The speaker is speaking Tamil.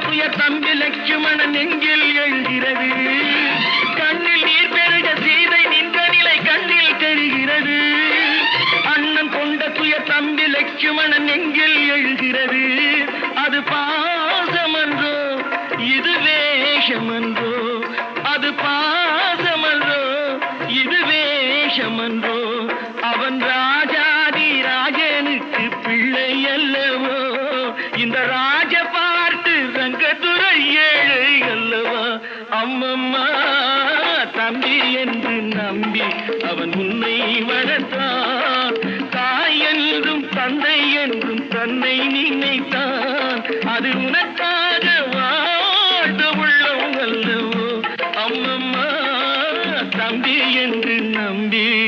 தம்பி லட்சுமணன் நெஞ்சில் எழுகிறது. கண்ணில் நீர் பெருக சீதை நின்ற நிலை கண்ணில் தெரிகிறது. அண்ணன் கொண்ட துய தம்பி லட்சுமணன் நெஞ்சில் எழுகிறது. அது பாசமன்றோ இது வேஷமன்றோ? அது பாசமன்றோ இது வேஷமன்றோ? அவன் ராஜாதி ராஜனுக்கு பிள்ளை அல்லவோ? இந்த தம்பி என்று நம்பி அவன் உன்னை வளர்த்தான். தாய் என்றும் தந்தை என்றும் தன்னை நினைத்தான். அது உனக்காக வாழ உள்ளவோ அல்லவோ? அம்மம்மா தம்பி என்று நம்பி